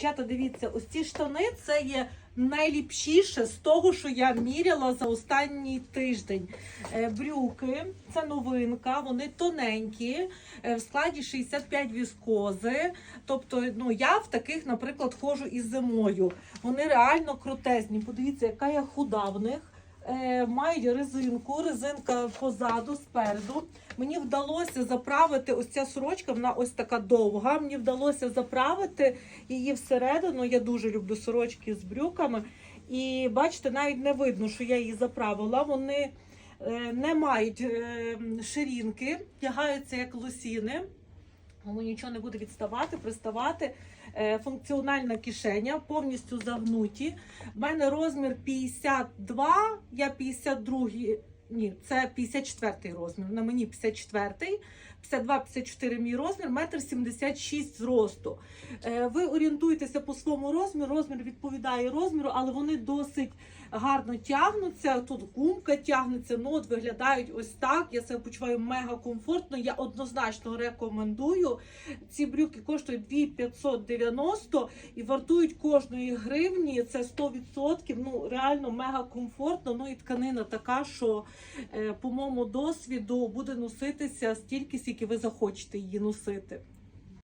Дівчата, дивіться, ось ці штани це є найліпшіше з того, що я міряла за останній тиждень. Е, Брюки, це новинка, вони тоненькі, е, в складі 65 віскози. Тобто, ну я в таких, наприклад, ходжу і зимою. Вони реально крутезні. Подивіться, яка я худа в них. Е, мають резинку, резинка позаду, спереду. Мені вдалося заправити ось ця сорочка, вона ось така довга. Мені вдалося заправити її всередину. Я дуже люблю сорочки з брюками. І бачите, навіть не видно, що я її заправила. Вони е, не мають е, ширинки, тягаються як лосіни. Тому нічого не буде відставати, приставати. Е, Функціональна кишеня, повністю загнуті. У мене розмір 52, я 52, ні, це 54 розмір. На мені 54, 52-54 мій розмір, метр 76 зросту. Е, Ви орієнтуєтеся по своєму розміру, розмір відповідає розміру, але вони досить гарно тягнуться. Тут гумка тягнеться, ну от виглядають ось так. Я себе почуваю мега комфортно. Я однозначно рекомендую. Ці брюки коштують 2590 і вартують кожної гривні. Це 100%. Ну реально мега комфортно. Ну і тканина така, що е, по моєму досвіду буде носитися стільки, скільки ви захочете її носити.